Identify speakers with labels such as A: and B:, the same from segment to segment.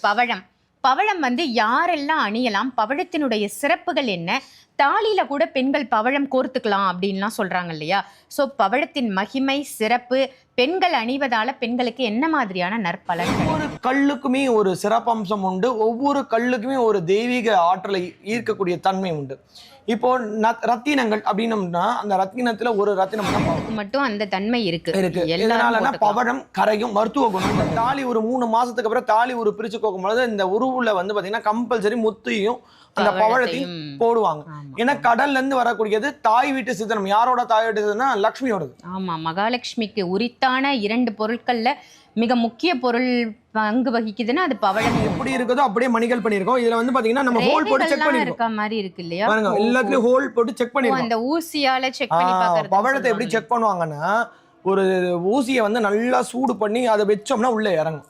A: பவழம். பவழம் வந்து யாரெல்லாம் அணியலாம்? பவழத்தினுடைய சிறப்புகள் என்ன? தாலியில கூட பெண்கள் பவழம் கோர்த்துக்கலாம் அப்படின்லாம் சொல்றாங்க இல்லையா? ஸோ பவழத்தின் மகிமை சிறப்பு பெண்கள் அணிவதால பெண்களுக்கு என்ன மாதிரியான நற்பலன்கள்?
B: ஒவ்வொரு கல்லுக்குமே ஒரு சிறப்பம்சம் உண்டு. ஒவ்வொரு கல்லுக்குமே ஒரு தெய்வீக ஆற்றலை ஈர்க்கக்கூடிய தன்மை உண்டு. இப்போ ரத்தினங்கள் அப்படின்னம்னா அந்த ரத்தினத்துல ஒரு ரத்தினம்
A: மட்டும் அந்த தன்மை இருக்கு.
B: இருக்கு.
A: போட்டுக்கலாம்.
B: பவழம் கரையும் மருத்துவ குணம். தாலி ஒரு மூணு மாசத்துக்கு அப்புறம் தாலி ஒரு பிரிச்சு கோக்கும் பொழுது இந்த உருவுல வந்து பாத்தீங்கன்னா கம்பல்சரி முத்தையும் அந்த பவழத்தையும். போடுவாங்க. ஏன்னா கடல்ல இருந்து வரக்கூடியது தாய் வீட்டு சித்தனம். யாரோட தாய் வீட்டு சித்தனம் லக்ஷ்மியோடது.
A: ஆமா மகாலட்சுமிக்கு உரித்தான இரண்டு பொருட்கள்ல மிக முக்கிய பொருள் பங்கு வகிக்குதுன்னா அது பவழம்.
B: எப்படி இருக்குதோ அப்படியே மணிகள் பண்ணியிருக்கோம். இதுல வந்து பாத்தீங்கன்னா நம்ம ஹோல் போட்டு செக் பண்ணிருக்கோம்
A: இருக்க மாதிரி இருக்கு இல்லையா?
B: பாருங்க எல்லாத்துலயும் ஹோல் போட்டு செக் பண்ணிருக்கோம்
A: அந்த ஊசியால செக் பண்ணி
B: பவழத்தை எப்படி செக் பண்ணுவாங்கன்னா ஒரு ஊசியை வந்து நல்லா சூடு பண்ணி அதை வச்சோம்னா உள்ள இறங்கும்.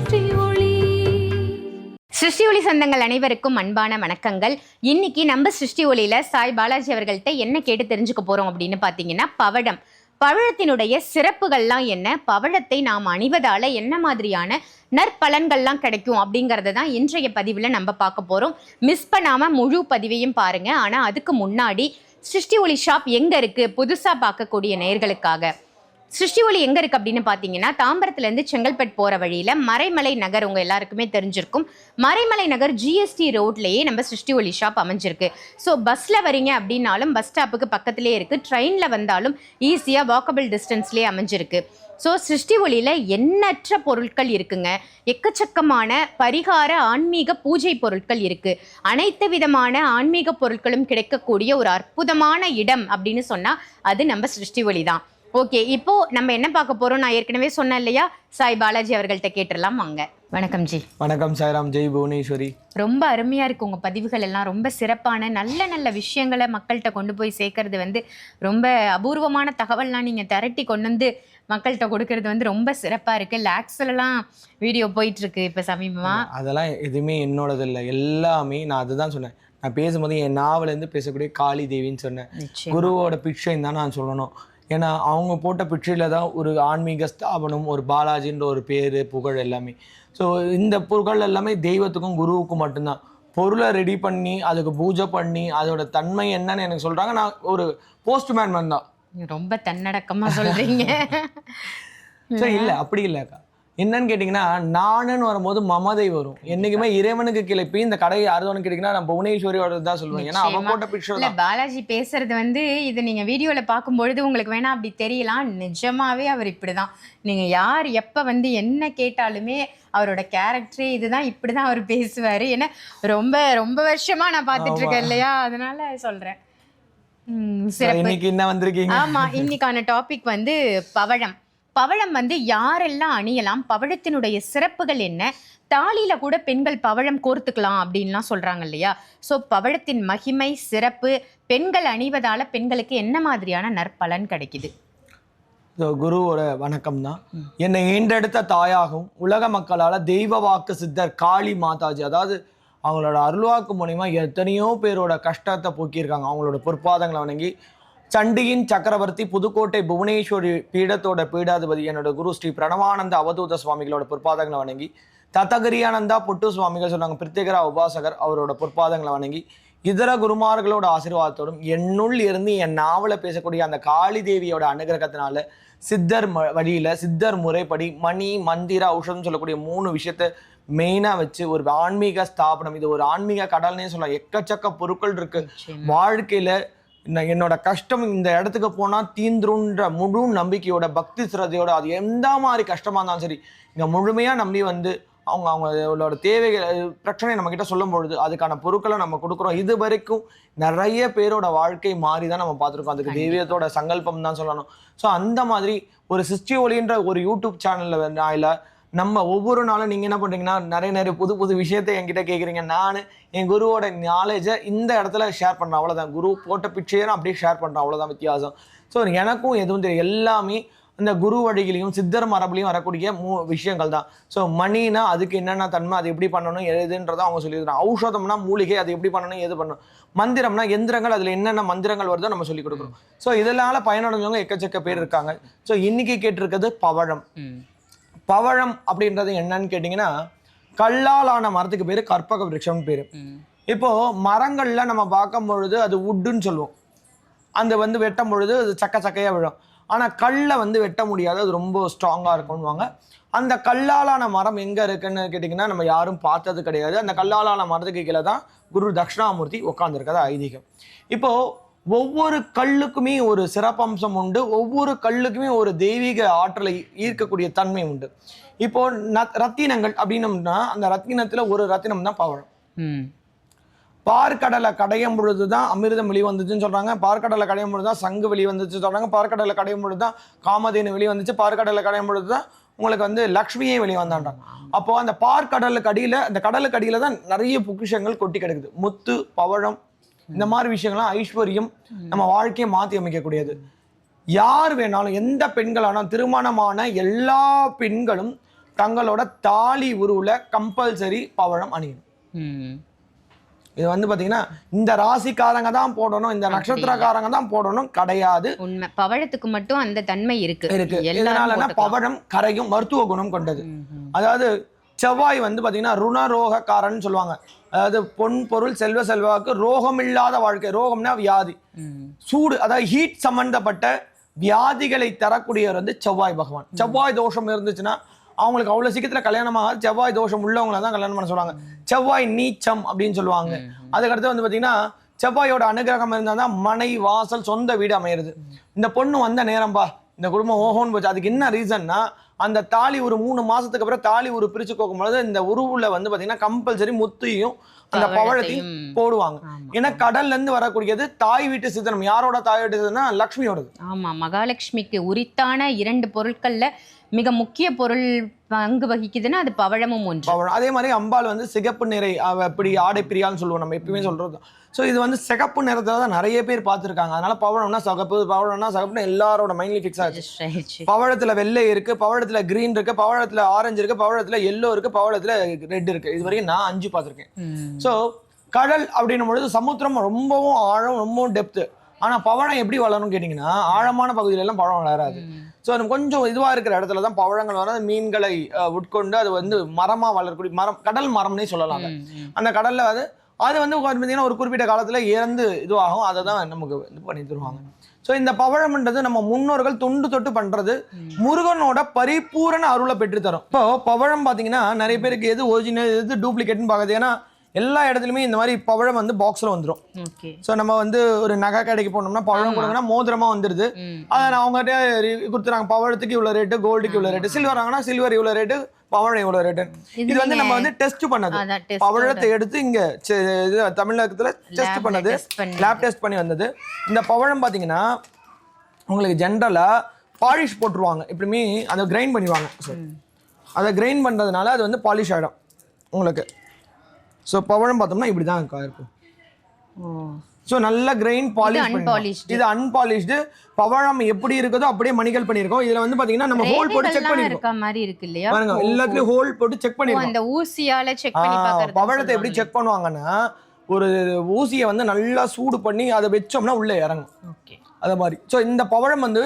C: சிருஷ்டி ஒளி சிருஷ்டி ஒளி
A: சொந்தங்கள் அனைவருக்கும் அன்பான வணக்கங்கள். இன்னைக்கு நம்ம சிருஷ்டி ஒளியில சாய் பாலாஜி அவர்கள்ட்ட என்ன கேட்டு தெரிஞ்சுக்க போறோம் அப்படின்னு பாத்தீங்கன்னா பவடம் பவழத்தினுடைய சிறப்புகள்லாம் என்ன? பவழத்தை நாம் அணிவதால என்ன மாதிரியான நற்பலன்கள்லாம் கிடைக்கும் அப்படிங்கறத தான் இன்றைய பதிவில் நம்ம பார்க்க போறோம். மிஸ் பண்ணாம முழு பதிவையும் பாருங்க. ஆனா அதுக்கு முன்னாடி சிருஷ்டி ஒளி ஷாப் எங்க இருக்கு? புதுசா பார்க்கக்கூடிய நேயர்களுக்காக. சிருஷ்டி ஒளி எங்கே இருக்குது அப்படின்னு பார்த்தீங்கன்னா தாம்பரத்துலேருந்து செங்கல்பட்டு போகிற வழியில் மறைமலை நகர் உங்கள் எல்லாருக்குமே தெரிஞ்சிருக்கும். மறைமலை நகர் ஜிஎஸ்டி ரோட்லேயே நம்ம சிருஷ்டி ஒளி ஷாப் அமைஞ்சிருக்கு ஸோ பஸ்ஸில் வரீங்க அப்படின்னாலும் பஸ் ஸ்டாப்புக்கு பக்கத்துலேயே இருக்குது ட்ரெயினில் வந்தாலும் ஈஸியாக வாக்கபிள் டிஸ்டன்ஸ்லேயே அமைஞ்சிருக்கு. ஸோ சிருஷ்டி ஒளியில் எண்ணற்ற பொருட்கள் இருக்குங்க. எக்கச்சக்கமான பரிகார ஆன்மீக பூஜை பொருட்கள் இருக்குது அனைத்து விதமான ஆன்மீக பொருட்களும் கிடைக்கக்கூடிய ஒரு அற்புதமான இடம் அப்படின்னு சொன்னால் அது நம்ம சிருஷ்டி ஒளி தான். ஓகே இப்போ நம்ம என்ன பார்க்க போறோம் நான் ஏற்கனவே சொன்னேன் இல்லையா? சாய் பாலாஜி அவர்கள்ட்ட கேட்டுடலாம் வாங்க. வணக்கம் ஜி.
B: வணக்கம் சாய்ராம். ஜெய் புவனேஸ்வரி.
A: ரொம்ப அருமையா இருக்கு உங்க பதிவுகள் எல்லாம். ரொம்ப சிறப்பான நல்ல நல்ல விஷயங்களை மக்கள்கிட்ட கொண்டு போய் சேர்க்கறது வந்து ரொம்ப அபூர்வமான தகவல்லாம் நீங்க திரட்டி கொண்டு வந்து மக்கள்கிட்ட கொடுக்கறது வந்து ரொம்ப சிறப்பா இருக்கு. லேக்ஸ்லலாம் வீடியோ போயிட்டு இருக்கு இப்ப சமீபமா.
B: அதெல்லாம் எதுவுமே என்னோடது இல்லை. எல்லாமே நான் அதுதான் சொன்னேன். நான் பேசும்போது என் நாவலேருந்து பேசக்கூடிய காளி தேவின்னு சொன்னேன் குருவோட பிக்சைன்னு தான் நான் சொல்லணும். ஏன்னா அவங்க போட்ட பிக்சரில் தான் ஒரு ஆன்மீக ஸ்தாபனம் ஒரு பாலாஜின்ற ஒரு பேர் புகழ் எல்லாமே. ஸோ இந்த புகழ் எல்லாமே தெய்வத்துக்கும் குருவுக்கும் மட்டும்தான். பொருளை ரெடி பண்ணி அதுக்கு பூஜை பண்ணி அதோட தன்மை என்னன்னு எனக்கு சொல்கிறாங்க நான் ஒரு போஸ்ட்மேன் மேன் தான்.
A: ரொம்ப தன்னடக்கமா சொல்றீங்க.
B: ஸோ இல்லை அப்படி இல்லைக்கா என்னன்னு கேட்டிங்கன்னா நானுன்னு வரும்போது மமதை வரும். என்னைக்குமே இறைவனுக்கு கிளப்பி இந்த கடையை யாருன்னு கேட்டிங்கன்னா நான் புவனேஸ்வரியோட தான் சொல்லுவேன். ஏன்னா அவ
A: நிச்சயமா.
B: போட்ட பிக்சர் தான்.
A: பாலாஜி பேசுறது வந்து இது நீங்க வீடியோல பார்க்கும்பொழுது உங்களுக்கு வேணா அப்படி தெரியலாம். நிஜமாவே அவர் இப்படிதான். நீங்க யார் எப்ப வந்து என்ன கேட்டாலுமே அவரோட கேரக்டரே இதுதான் இப்படிதான் அவர் பேசுவாரு. ஏன்னா ரொம்ப ரொம்ப வருஷமா நான் பார்த்துட்டு இருக்கேன் இல்லையா? அதனால சொல்றேன். உம், சிறப்பு.
B: இன்னைக்கு என்ன வந்திருக்கீங்க?
A: ஆமா இன்னைக்கான டாபிக் வந்து பவழம். பவழம் வந்து யாரெல்லாம் அணியலாம்? பவழத்தினுடைய சிறப்புகள் என்ன? தாலியில கூட பெண்கள் பவழம் கோர்த்துக்கலாம் அப்படின்லாம் சொல்றாங்க இல்லையா? ஸோ பவழத்தின் மகிமை சிறப்பு பெண்கள் அணிவதால பெண்களுக்கு என்ன மாதிரியான நற்பலன் கிடைக்குது?
B: குருவோட வணக்கம் தான் என்னை ஈண்டெடுத்த தாயாகவும் உலக மக்களால் தெய்வ வாக்கு சித்தர் காளி மாதாஜி அதாவது அவங்களோட அருள்வாக்கு மூலியமா எத்தனையோ பேரோட கஷ்டத்தை போக்கியிருக்காங்க. அவங்களோட பொற்பாதங்களை வணங்கி சண்டியின் சக்கரவர்த்தி புதுக்கோட்டை புவனேஸ்வரி பீடத்தோட பீடாதிபதி என்னோட குரு ஸ்ரீ பிரணவானந்த அவதூத சுவாமிகளோட பொற்பாதங்களை வணங்கி தத்தகிரியானந்தா புட்டு சுவாமிகள் சொன்னாங்க பிரித்திகரா உபாசகர் அவரோட பொற்பாதங்களை வணங்கி இதர குருமார்களோட ஆசீர்வாதத்தோடும் என்னுள் இருந்து என் நாவல பேசக்கூடிய அந்த காளி தேவியோட அனுகிரகத்தினால சித்தர் ம- வழியில சித்தர் முறைப்படி மணி மந்திர ஔஷதம் சொல்லக்கூடிய மூணு விஷயத்த மெயினா வச்சு ஒரு ஆன்மீக ஸ்தாபனம். இது ஒரு ஆன்மீக கடல்னே சொல்லலாம். எக்கச்சக்க பொருட்கள் இருக்கு. வாழ்க்கையில என்னோட கஷ்டம் இந்த இடத்துக்கு போனா தீந்துருன்ற முழு நம்பிக்கையோட பக்தி சிரதையோட அது எந்த மாதிரி கஷ்டமா இருந்தாலும் சரி இங்க முழுமையா நம்பி வந்து அவங்க அவங்களோட தேவைகள் அஹ், பிரச்சனையை நம்ம கிட்ட சொல்லும் பொழுது அதுக்கான பொருட்களை நம்ம கொடுக்குறோம். இது வரைக்கும் நிறைய பேரோட வாழ்க்கை மாறி தான் நம்ம பார்த்துருக்கோம். அதுக்கு தெய்வத்தோட சங்கல்பம் தான் சொல்லணும். ஸோ அந்த மாதிரி ஒரு சிஸ்டி ஒலின்ற ஒரு யூடியூப் சேனல்ல நாயில நம்ம ஒவ்வொரு நாளும் நீங்க என்ன பண்றீங்கன்னா நிறைய நிறைய புது புது விஷயத்தை என்கிட்ட கேட்குறீங்க நான் என் குருவோட நாலேஜை இந்த இடத்துல ஷேர் பண்றேன். அவ்வளவுதான். குரு போட்ட பிக்சரை அப்படியே ஷேர் பண்றேன். அவ்வளவுதான் வித்தியாசம். ஸோ எனக்கும் எதுவும் தெரியும் எல்லாமே இந்த குரு வழியிலையும் சித்தர் மரபுலையும் வரக்கூடிய மூ விஷயங்கள் தான். ஸோ மணினா அதுக்கு என்னென்ன தன்மை அது எப்படி பண்ணணும் எதுன்றதை அவங்க சொல்லியிருக்காங்க ஔஷதம்னா மூலிகை அது எப்படி பண்ணணும் எது பண்ணணும்? மந்திரம்னா எந்திரங்கள் அதில் என்னென்ன மந்திரங்கள் வருதோ நம்ம சொல்லி கொடுக்குறோம் ஸோ இதனால பயனடைஞ்சவங்க எக்கச்சக்க பேர் இருக்காங்க. ஸோ இன்னைக்கு கேட்டிருக்கிறது பவழம். பவழம் அப்படின்றது என்னன்னு கேட்டிங்கன்னா கல்லால் ஆன மரத்துக்கு பேர் கற்பக விருட்சம்னு பேர்.
A: ம்.
B: இப்போ மரங்கள்ல நம்ம பார்க்கும் பொழுது அது உட்டுன்னு சொல்லுவோம். அந்த வந்து வெட்டும் பொழுது அது சக்க சக்கையாக விழும். ஆனால் கல்லை வந்து வெட்ட முடியாது. அது ரொம்ப ஸ்ட்ராங்காக இருக்கும்னுவாங்க. அந்த கல்லாலான மரம் எங்கே இருக்குன்னு கேட்டிங்கன்னா நம்ம யாரும் பார்த்தது கிடையாது. அந்த கல்லாலான மரத்துக்கு கீழே தான் குரு தட்சிணாமூர்த்தி உட்காந்துருக்கது ஐதீகம். இப்போ ஒவ்வொரு கல்லுக்குமே ஒரு சிறப்பம்சம் உண்டு. ஒவ்வொரு கல்லுக்குமே ஒரு தெய்வீக ஆற்றலை ஈர்க்கக்கூடிய தன்மை உண்டு. இப்போ ரத்தினங்கள் அப்படின்னம்னா அந்த ரத்தினத்துல ஒரு ரத்தினம் தான் பவழம். பார்க்கடலை கடையும் பொழுது தான் அமிர்தம் வெளி வந்துச்சுன்னு சொல்றாங்க. பார்க்கடலை கடையும் பொழுது தான் சங்கு வெளி வந்துச்சு சொல்றாங்க. பார்க்கடலை கடையும் பொழுது தான் காமதேனு வெளி வந்துச்சு பார்க்கடலை கடையும் பொழுது தான் உங்களுக்கு வந்து லக்ஷ்மியே வெளியே வந்தான்றாங்க அப்போ அந்த பார்க்கடலுக்கு அடியில அந்த கடலுக்கு அடியில தான் நிறைய பொக்கிஷங்கள் கொட்டி கிடக்குது. முத்து பவழம் இந்த மாதிரி விஷயங்கள்லாம் ஐஸ்வர்யம் நம்ம வாழ்க்கையை மாற்றி அமைக்கக்கூடியது. யார் வேணாலும் எந்த பெண்களானாலும் திருமணமான எல்லா பெண்களும் தங்களோட தாலி உருவுல கம்பல்சரி பவழம் அணியணும். இது வந்து பாத்தீங்கன்னா இந்த ராசிக்காரங்க தான் போடணும் இந்த நட்சத்திரக்காரங்க தான் போடணும் கிடையாது.
A: உண்மை. பவழத்துக்கு மட்டும் அந்த தன்மை இருக்கு.
B: இருக்கு. எதனாலன்னா. பவழம் கரையும் மருத்துவ குணம் கொண்டது. அதாவது செவ்வாய் வந்து பாத்தீங்கன்னா ருணரோகக்காரன் சொல்லுவாங்க. அதாவது பொன் பொருள் செல்வ செல்வாக்கு ரோகம் இல்லாத வாழ்க்கை. ரோகம்னா வியாதி. சூடு அதாவது ஹீட் சம்பந்தப்பட்ட வியாதிகளை தரக்கூடியவர் வந்து செவ்வாய் பகவான். செவ்வாய் தோஷம் இருந்துச்சுன்னா அவங்களுக்கு அவ்வளவு சீக்கிரத்துல கல்யாணம் ஆகாது. செவ்வாய் தோஷம் உள்ளவங்கள தான் கல்யாணம் பண்ண சொல்லுவாங்க. செவ்வாய் நீச்சம் அப்படின்னு சொல்லுவாங்க. அதுக்கடுத்து வந்து பாத்தீங்கன்னா செவ்வாயோட அனுகிரகம் இருந்தால் தான் மனை வாசல் சொந்த வீடு அமையிறது. இந்த பொண்ணு வந்த நேரம்பா இந்த குடும்பம் ஓஹோன்னு போச்சு. அதுக்கு என்ன ரீசன்னா அந்த தாலி ஒரு மூணு மாசத்துக்கு அப்புறம் தாலி ஒரு பிரிச்சு கோக்கும் பொழுது இந்த உருவுல வந்து பாத்தீங்கன்னா கம்பல்சரி முத்தையும் அந்த பவழத்தையும் போடுவாங்க. ஏன்னா கடல்ல இருந்து வரக்கூடியது தாய் வீட்டு சித்தனம். யாரோட தாய் வீட்டு சித்தனா லக்ஷ்மியோடது.
A: ஆமா மகாலட்சுமிக்கு உரித்தான இரண்டு பொருட்கள்ல மிக முக்கிய பொருள் பங்கு வகிக்குதுன்னா அது பவழமும் ஒன்று.
B: பவழம். அதே மாதிரி அம்பாள் வந்து சிகப்பு நிறை அவ இப்படி ஆடை பிரியான்னு சொல்லுவோம் நம்ம எப்பயுமே சொல்றது. ஸோ இது வந்து சிகப்பு நிறத்துல தான் நிறைய பேர் பார்த்துருக்காங்க. அதனால பவழம்னா சகப்பு பவழம்னா சகப்புன்னு எல்லாரோட மைண்ட்லி ஃபிக்ஸ் ஆச்சு. பவழத்துல வெள்ளை இருக்கு பவழத்துல கிரீன் இருக்கு பவழத்துல ஆரஞ்சு இருக்கு பவழத்துல எல்லோ இருக்கு பவழத்துல ரெட் இருக்கு. இது வரைக்கும் நான் அஞ்சு பார்த்துருக்கேன். ஸோ கடல் அப்படின்னும் பொழுது சமுத்திரம் ரொம்பவும் ஆழம் ரொம்பவும் டெப்த்து ஆனா பவழம் எப்படி வளரும்னு கேட்டிங்கன்னா ஆழமான பகுதியில எல்லாம் பழம் வளராது. ஸோ நம்ம கொஞ்சம் இதுவா இருக்கிற இடத்துல தான் பவழங்கள் வர மீன்களை உட்கொண்டு அது வந்து மரமா வளரக்கூடிய மரம் கடல் மரம்னே சொல்லலாம் அதை. அந்த கடல்ல அது அது வந்து பார்த்தீங்கன்னா ஒரு குறிப்பிட்ட காலத்துல இறந்து இதுவாகும். அதை தான் நமக்கு இது பண்ணி தருவாங்க. ஸோ இந்த பவழம்ன்றது நம்ம முன்னோர்கள் தொண்டு தொட்டு பண்றது முருகனோட பரிபூரண அருளை பெற்று தரும் இப்போ பவழம் பார்த்தீங்கன்னா நிறைய பேருக்கு எது ஒரிஜினல் எது டூப்ளிகேட்னு பார்க்குது ஏன்னா எல்லா இடத்துலையுமே இந்த மாதிரி பவழம் வந்து பாக்ஸில் வந்துடும் ஸோ நம்ம வந்து ஒரு நகை கடைக்கு போனோம்னா பவழம்
A: ஆமா.
B: கொடுங்கன்னா மோதிரமா வந்துடுது. அதை நான் அவங்ககிட்ட கொடுத்துறாங்க. பவழத்துக்கு இவ்வளோ ரேட்டு கோல்டுக்கு இவ்வளோ ரேட்டு சில்வர் வாங்கினா சில்வர் இவ்வளோ ரேட்டு பவழம் இவ்வளோ ரேட்டு இது வந்து நம்ம வந்து டெஸ்ட் பண்ணது. பவழத்தை எடுத்து இங்க தமிழகத்துல டெஸ்ட் பண்ணது. லேப் டெஸ்ட் பண்ணி வந்தது. இந்த பவழம் பாத்தீங்கன்னா உங்களுக்கு ஜென்ரலா பாலிஷ் போட்டுருவாங்க. எப்படியுமே அதை கிரைண்ட் பண்ணிடுவாங்க. அதை கிரைண்ட் பண்றதுனால அது வந்து பாலிஷ் ஆயிடும் உங்களுக்கு. ஸோ பவழம் பார்த்தோம்னா இப்படி தான் இருக்கும். ஸோ நல்ல கிரைண்ட் பாலிஷ். இது அன்பாலிஷ்டு பவழம் எப்படி இருக்குதோ அப்படியே மணிகள் பண்ணியிருக்கோம். இதுல வந்து பாத்தீங்கன்னா நம்ம ஹோல் போட்டு செக் பண்ணிருக்கோம்
A: இருக்க மாதிரி இருக்கு இல்லையா?
B: பாருங்க எல்லாத்துலயும் ஹோல் போட்டு செக் பண்ணிருக்கோம்
A: அந்த ஊசியால செக் பண்ணி பார்க்கறது
B: பவழத்தை எப்படி செக் பண்ணுவாங்கன்னா ஒரு ஊசியை வந்து நல்லா சூடு பண்ணி அதை வச்சோம்னா உள்ள இறங்கும்.
A: ஓகே.
B: அது மாதிரி. ஸோ இந்த பவழம் வந்து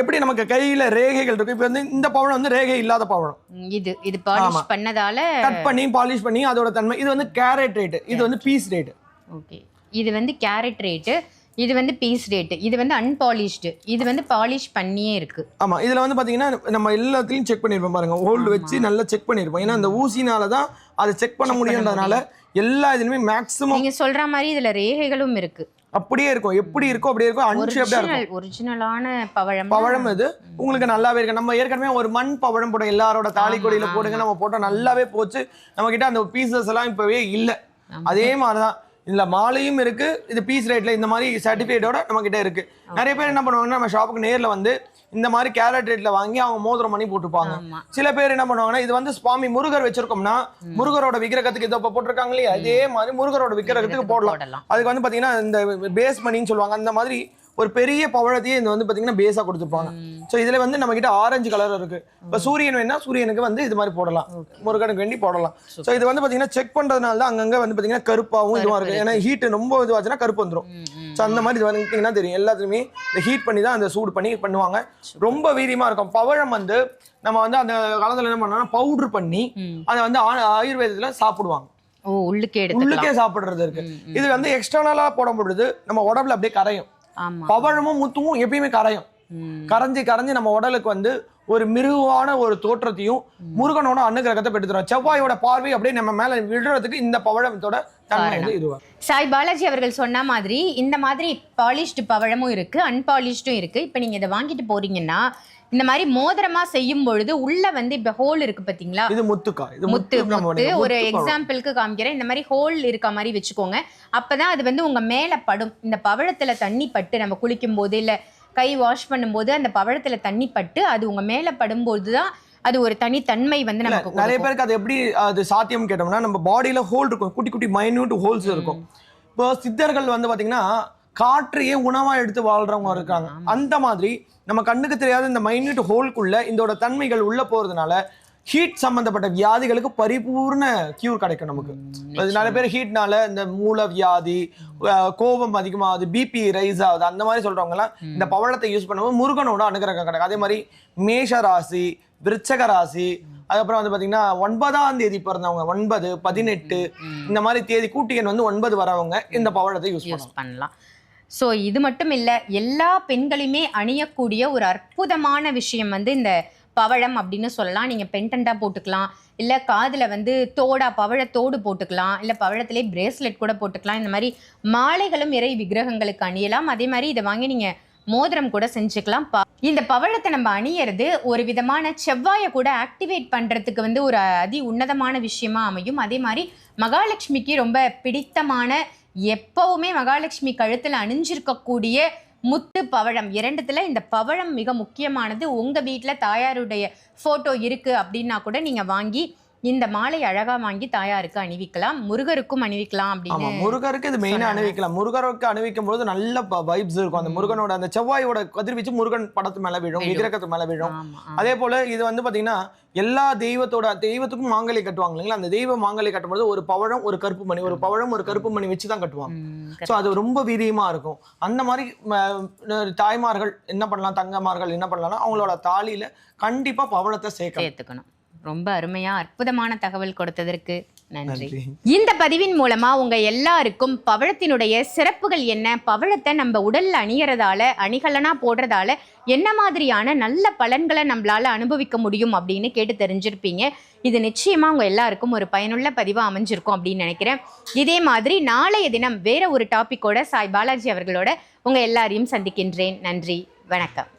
B: எப்படி நமக்கு கையில ரேகைகள் இருக்கு? இப்போ வந்து இந்த பவழம் வந்து ரேகை இல்லாத பவழம்
A: இது இது பாலிஷ். பண்ணதால
B: கட் பண்ணி பாலிஷ் பண்ணி அதோட தன்மை. இது வந்து கேரட் ரேட் இது வந்து பீஸ் ரேட்
A: ஓகே இது வந்து கேரட் ரேட்டு இது வந்து பீஸ் ரேட்டு இது வந்து அன்பாலிஷ்டு இது வந்து பாலிஷ் பண்ணியே இருக்கு.
B: ஆமா. இதுல வந்து பாத்தீங்கன்னா நம்ம எல்லாத்துலயும் செக் பண்ணிருப்போம் பாருங்க. ஹோல்டு வச்சு நல்லா செக் பண்ணிருப்போம். ஏன்னா அந்த ஊசினால தான் அதை செக் பண்ண முடியுன்றதுனால எல்லா இதுலயுமே மேக்ஸிமம்
A: நீங்க சொல்ற மாதிரி இதுல ரேகைகளும் இருக்கு.
B: அப்படியே இருக்கும். எப்படி இருக்கோ அப்படியே இருக்கும். அன்ஷேப்டா இருக்கும்.
A: ஒரிஜினல் ஒரிஜினலான பவழம்?
B: பவழம் இது உங்களுக்கு நல்லாவே இருக்கு. நம்ம ஏற்கனவே ஒரு மண் பவழம் போட்டோம் எல்லாரோட தாலி கொடியில போடுங்க நம்ம போட்டோம் நல்லாவே போச்சு. நம்ம கிட்ட அந்த பீசஸ் எல்லாம் இப்பவே இல்ல. அதே மாதிரிதான். இதுல மாலையும் இருக்கு. இது பீஸ் ரேட்ல இந்த மாதிரி சர்டிஃபிகேட்டோட நம்ம கிட்ட இருக்கு. நிறைய பேர் என்ன பண்ணுவாங்கன்னா நம்ம ஷாப்புக்கு நேர்ல வந்து இந்த மாதிரி கேரட் ரேட்ல வாங்கி அவங்க மோதிரம் பண்ணி போட்டுப்பாங்க சில பேர் என்ன பண்ணுவாங்கன்னா இது வந்து சுவாமி முருகர் வச்சிருக்கோம்னா முருகரோட விக்கிரகத்துக்கு இதோ இப்ப போட்டிருக்காங்க இல்லையா? இதே மாதிரி முருகரோட விக்கிரகத்துக்கு போடலாம்.
A: போடலாம்.
B: அதுக்கு வந்து பாத்தீங்கன்னா இந்த பேஸ் மணின்னு சொல்லுவாங்க. அந்த மாதிரி ஒரு பெரிய பவழத்தையே இந்த வந்து பாத்தீங்கன்னா பேஸா கொடுத்துருப்பாங்க. ஸோ இதுல வந்து நம்ம கிட்ட ஆரஞ்சு கலர் இருக்கு. இப்போ சூரியன் வேணா சூரியனுக்கு வந்து இது மாதிரி போடலாம். முருகனுக்கு வேண்டி போடலாம். ஸோ இது வந்து பாத்தீங்கன்னா செக் பண்றதுனால தான் அங்கங்க வந்து பாத்தீங்கன்னா கருப்பாவும் இதுவா இருக்கு. ஏன்னா ஹீட் ரொம்ப இதுவாச்சுன்னா கருப்பு வந்துரும். ஸோ அந்த மாதிரி இது வந்துட்டீங்கன்னா தெரியும். எல்லாத்துலயுமே இந்த ஹீட் பண்ணி தான் அந்த சூடு பண்ணி பண்ணுவாங்க. ரொம்ப வீரியமா இருக்கும். பவழம் வந்து நம்ம வந்து அந்த காலத்துல என்ன பண்ணோம்னா பவுடர் பண்ணி. அதை வந்து ஆயுர்வேதத்துல சாப்பிடுவாங்க.
A: உள்ளுக்கே
B: சாப்பிடுறது இருக்கு. இது வந்து எக்ஸ்டர்னலா போடும் பொழுது நம்ம உடம்புல அப்படியே கரையும். பவழமும் முத்துவும் எப்பயுமே கரையும்
A: ம்.
B: கரைஞ்சு கரைஞ்சு நம்ம உடலுக்கு வந்து ஒரு மிருகுவான ஒரு தோற்றத்தையும் முருகனோட அனுகிரகத்தை பெற்றுத்தரும் செவ்வாயோட பார்வை அப்படியே நம்ம மேல விழுறதுக்கு இந்த பவழத்தோட
A: சாய் பாலாஜி அவர்கள் சொன்ன மாதிரி இந்த மாதிரி பாலிஷ்டு பவழமும் இருக்கு அன்பாலிஷ்டும் இருக்கு. இப்போ நீங்க இதை வாங்கிட்டு போறீங்கன்னா இந்த மாதிரி மோதிரமா செய்யும் பொழுது உள்ள வந்து இப்ப ஹோல் இருக்கு பாத்தீங்களா?
B: இது முத்துக்கா. இது
A: முத்து
B: முத்து
A: ஒரு. எக்ஸாம்பிளுக்கு காமிக்கிறேன். இந்த மாதிரி ஹோல் இருக்க மாதிரி வச்சுக்கோங்க. அப்பதான் அது வந்து உங்க மேல படும். இந்த பவழத்துல தண்ணி பட்டு நம்ம குளிக்கும் போது இல்ல கை வாஷ் பண்ணும்போது அந்த பவழத்துல தண்ணி பட்டு அது உங்க மேல படும்போது தான் அது ஒரு தனித்தன்மை வந்து நமக்கு
B: நிறைய. பேருக்கு அது எப்படி அது சாத்தியம் கேட்டோம்னா நம்ம பாடியில ஹோல் இருக்கும். குட்டி குட்டி மைன்யூட் ஹோல்ஸ் இருக்கும். இப்போ சித்தர்கள் வந்து பாத்தீங்கன்னா காற்றையே உணவா எடுத்து வாழ்றவங்க இருக்காங்க. அந்த மாதிரி நம்ம கண்ணுக்கு தெரியாத இந்த மைன்யூட் ஹோல்குள்ள இதோட தன்மைகள் உள்ள போறதுனால ஹீட் சம்பந்தப்பட்ட வியாதிகளுக்கு பரிபூர்ண கியூர் கிடைக்கும் நமக்கு. அது நிறைய பேர் ஹீட்னால இந்த மூல வியாதி கோபம் அதிகமாகுது பிபி ரைஸ் ஆகுது அந்த மாதிரி சொல்றவங்க எல்லாம் இந்த பவழத்தை யூஸ் பண்ணும்போது முருகனோட அனுகிரகம் கிடைக்கும். அதே மாதிரி மேஷ ராசி விருச்சக ராசி அதுக்கப்புறம் வந்து பாத்தீங்கன்னா ஒன்பதாம் தேதி பிறந்தவங்க ஒன்பது பதினெட்டு இந்த மாதிரி தேதி கூட்டி எண் வந்து ஒன்பது வரவங்க இந்த பவழத்தை யூஸ் பண்ணலாம்.
A: பண்ணலாம். ஸோ இது மட்டும் இல்லை எல்லா பெண்களுமே அணியக்கூடிய ஒரு அற்புதமான விஷயம் வந்து இந்த பவழம் அப்படின்னு சொல்லலாம். நீங்கள் பென்டெண்ட்டாக போட்டுக்கலாம். இல்லை காதில் வந்து தோடா பவழத்தோடு போட்டுக்கலாம். இல்லை பவழத்திலே பிரேஸ்லெட் கூட போட்டுக்கலாம். இந்த மாதிரி மாலைகளும் இறை விக்கிரகங்களுக்கு அணியலாம். அதே மாதிரி இதை வாங்கி நீங்கள் மோதிரம் கூட செஞ்சுக்கலாம். இந்த பவழத்தை நம்ம அணியறது ஒரு விதமான செவ்வாயை கூட ஆக்டிவேட் பண்ணுறதுக்கு வந்து ஒரு அதி உன்னதமான விஷயமா அமையும். அதே மாதிரி மகாலட்சுமிக்கு ரொம்ப பிடித்தமான எப்பவுமே மகாலட்சுமி கழுத்தில் அணிஞ்சிருக்கக்கூடிய முத்து பவழம். இரண்டுத்துல இந்த பவழம் மிக முக்கியமானது. உங்க வீட்டில் தாயாருடைய ஃபோட்டோ இருக்கு அப்படின்னா கூட நீங்க வாங்கி இந்த மாலை அழகா வாங்கி தாயாருக்கு அணிவிக்கலாம் முருகருக்கும் அணிவிக்கலாம் அப்படின்னு
B: முருகருக்கு இது மெயினா. அணிவிக்கலாம். முருகருக்கு அணிவிக்கும் பொழுது நல்ல வைப்ஸ் இருக்கும். அந்த முருகனோட அந்த செவ்வாயோட கதிர்வீச்சு முருகன் படத்து மேல விழும். விக்கிரகத்து மேல விழும். அதே போல இது வந்து பாத்தீங்கன்னா எல்லா தெய்வத்தோட தெய்வத்துக்கும் மாங்கல்ய கட்டுவாங்க இல்லைங்களா? அந்த தெய்வ மாங்கல்ய கட்டும்போது ஒரு பவழம் ஒரு கருப்பு மணி ஒரு பவழம் ஒரு கருப்பு மணி வச்சு தான் கட்டுவாங்க ஸோ அது ரொம்ப வீரியமா இருக்கும். அந்த மாதிரி தாய்மார்கள் என்ன பண்ணலாம் தங்கமார்கள் என்ன பண்ணலாம்னா அவங்களோட தாலியில கண்டிப்பா பவழத்தை சேர்க்கணும்.
A: சேர்த்துக்கணும். ரொம்ப அருமையா அற்புதமான தகவல் கொடுத்ததற்கு நன்றி.
B: நன்றி.
A: இந்த பதிவின் மூலமா உங்க எல்லாருக்கும் பவழத்தினுடைய சிறப்புகள் என்ன பவழத்தை நம்ம உடல்ல அணியறதால அணிகலனா போடுறதால என்ன மாதிரியான நல்ல பலன்களை நம்மளால அனுபவிக்க முடியும் அப்படின்னு கேட்டு தெரிஞ்சிருப்பீங்க. இது நிச்சயமா உங்க எல்லாருக்கும் ஒரு பயனுள்ள பதிவா அமைஞ்சிருக்கும் அப்படின்னு நினைக்கிறேன். இதே மாதிரி நாளைய தினம் வேற ஒரு டாபிக்கோட சாய் பாலாஜி அவர்களோட உங்க எல்லாரையும் சந்திக்கின்றேன். நன்றி வணக்கம்.